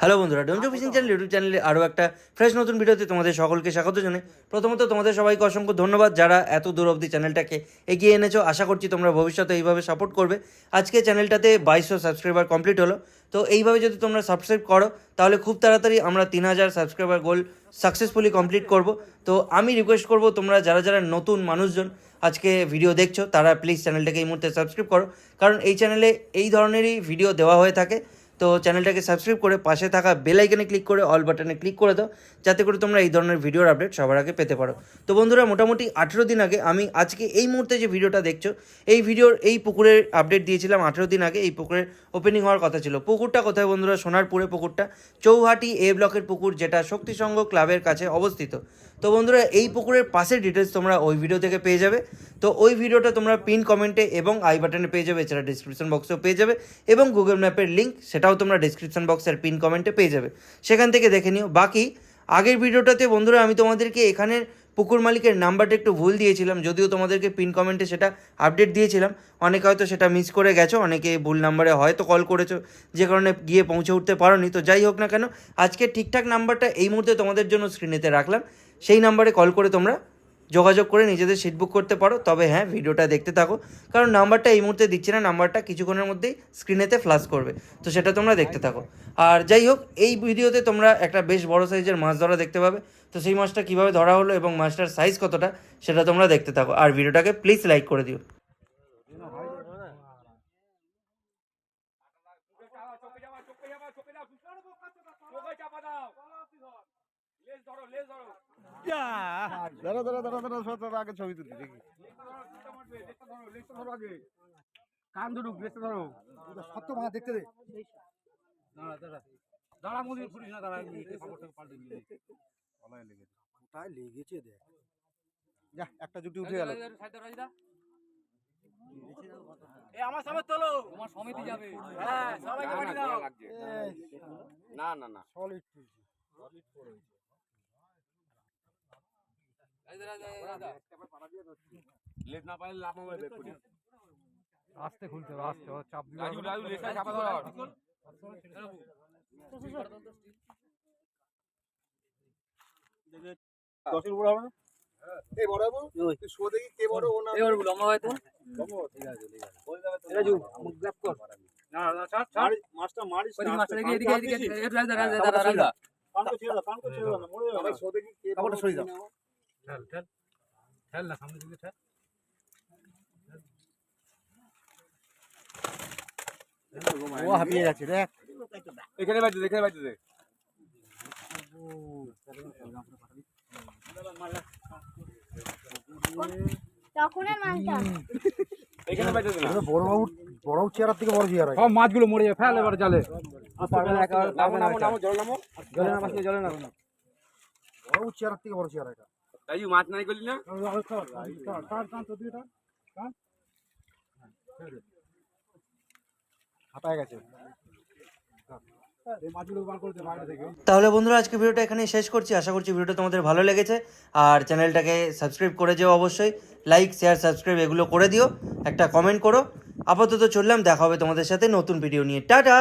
Hello বন্ধুরা Domjur fishing channel YouTube চ্যানেলে আরও একটা ফ্রেশ নতুন ভিডিওতে তোমাদের সকলকে স্বাগত জানাই। প্রথমত তোমাদের সবাইকে অসংখ্য ধন্যবাদ যারা এত দূর অবধি চ্যানেলটাকে এগিয়ে এনেছো। আশা করছি তোমরা ভবিষ্যতে এইভাবে সাপোর্ট করবে। আজকে চ্যানেলটাতে বাইশশো সাবস্ক্রাইবার কমপ্লিট হলো। তো এইভাবে যদি তোমরা সাবস্ক্রাইব করো তাহলে খুব তাড়াতাড়ি আমরা তিন হাজার সাবস্ক্রাইবার গোল সাকসেসফুলি কমপ্লিট করব। তো আমি রিকোয়েস্ট করব তোমরা যারা যারা নতুন মানুষজন আজকে ভিডিও দেখছ তারা প্লিজ চ্যানেলটাকে এই মুহূর্তে সাবস্ক্রাইব করো। কারণ এই চ্যানেলে এই ধরনেরই ভিডিও দেওয়া হয়ে থাকে। তো চ্যানেলটাকে সাবস্ক্রাইব করে পাশে থাকা বেল আইকনে ক্লিক করে অল বাটনে ক্লিক করে দাও, যাতে করে তোমরা এই ধরনের ভিডিওর আপডেট সবার আগে পেতে পারো। তো বন্ধুরা, মোটামুটি আঠেরো দিন আগে আমি আজকে এই মুহূর্তে যে ভিডিওটা দেখছ, এই ভিডিওর এই পুকুরের আপডেট দিয়েছিলাম আঠেরো দিন আগে, এই পুকুরের ওপেনিং হওয়ার কথা ছিল। পুকুরটা কোথায় বন্ধুরা? সোনারপুরে পুকুরটা। চৌহাটি এ ব্লকের পুকুর যেটা শক্তিসংঘ ক্লাবের কাছে অবস্থিত। তো বন্ধুরা, এই পুকুরের পাশের ডিটেলস তোমরা ওই ভিডিও থেকে পেয়ে যাবে। তো ওই ভিডিওটা তোমরা পিন কমেন্টে এবং আই বাটনে পেয়ে যাবে, এছাড়া ডিসক্রিপশন বক্সেও পেয়ে যাবে এবং গুগল ম্যাপের লিঙ্ক সেটাও তোমরা ডিসক্রিপশন বক্সের পিন কমেন্টে পেয়ে যাবে। সেখান থেকে দেখে নিও। বাকি, আগের ভিডিওটাতে বন্ধুরা, আমি তোমাদেরকে এখানের পুকুর মালিকের নাম্বারটা একটু ভুল দিয়েছিলাম, যদিও তোমাদেরকে পিন কমেন্টে সেটা আপডেট দিয়েছিলাম। অনেকে হয়তো সেটা মিস করে গেছো, অনেকে ভুল নাম্বারে হয়তো কল করেছ, যে কারণে গিয়ে পৌঁছে উঠতে পারোনি। তো যাই হোক না কেন আজকে ঠিকঠাক নাম্বারটা এই মুহূর্তে তোমাদের জন্য স্ক্রিনেতে রাখলাম। সেই নাম্বারে কল করে তোমরা যোগাযোগ করে নিজেদের সিট বুক করতে পারো তবে হ্যাঁ ভিডিওটা দেখতে থাকো কারণ নাম্বারটা এই মুহূর্তে দিচ্ছে না নাম্বারটা কিছুক্ষণের মধ্যেই স্ক্রিনেতে ফ্লাশ করবে তো সেটা তোমরা দেখতে থাকো আর যাই হোক এই ভিডিওতে তোমরা একটা বেশ বড় সাইজের মাছ ধরা দেখতে পাবে তো সেই মাছটা কীভাবে ধরা হলো এবং মাছটার সাইজ কতটা সেটা তোমরা দেখতে থাকো আর ভিডিওটাকে প্লিজ লাইক করে দিও দাঁড়া দাঁড়া দাঁড়া দাঁড়া সব সব আগে ছবি তুলি দেখি। কান ধরুক বেঁচে ধরো সত্য মা দেখতে দে দাঁড়া দাঁড়া দাঁড়া মুদির ফুরিস না দাঁড়া খবরটা পাল্টে দিবি কোথায় লেগেছে দেখ। যা একটা জুটি উঠে গেল। এ আমার সবাই তোলো। তোমার সমিতি যাবে। হ্যাঁ সবাইকে পাঠিয়ে দাও। না না না। সলিড লেট না পাইলে লাভ হবে দেখুন আস্তে খুলতে হবে আস্তে চাপ দিলে রাজু রাজু লেটটা চাপা ধরো। দশের উপর হবে না? এই বড় বাবু তুই শো দেখি কে বড় ও না লম্বা হয় তো। রাজু মুখ গ্যাপ কর। না না ছাড় ছাড়। মারি- মাছটা মারিস ওই না, মাছটা আস্তে, এদিকে এদিকে হাত দিছিস? এদিকে রাজু রাজু রাজু রাজু ছেড়ে দাও, কানকে ছেড়ে দাও না, মরে যাবে। শো দেখি কে কাপড়টা সরিয়ে দাও। ঠেল ঠেল। ঠেল না সামনে দিকে ঠেল। ও হাঁপিয়ে যাচ্ছে দেখ। এখানে বাইতে এখানে বাইতে মাছগুলো মরে যাবে ফেল এবার জালে। নামো নামো নামো জল নামো। জলে না মাছকে জলে না বড় চেয়ার থেকে বড় চেয়ার এটা। রাজু মাছ নাই করলি না? হাঁপায় গেছে। তাহলে বন্ধুরা আজকে ভিডিওটা এখানে শেষ করছি। আশা করছি ভিডিওটা তোমাদের ভালো লেগেছে। আর চ্যানেলটাকে সাবস্ক্রাইব করে যেও অবশ্যই। লাইক শেয়ার সাবস্ক্রাইব এগুলো করে দিও। একটা কমেন্ট করো। আপাতত চললাম দেখা হবে তোমাদের সাথে নতুন ভিডিও নিয়ে। টাটা!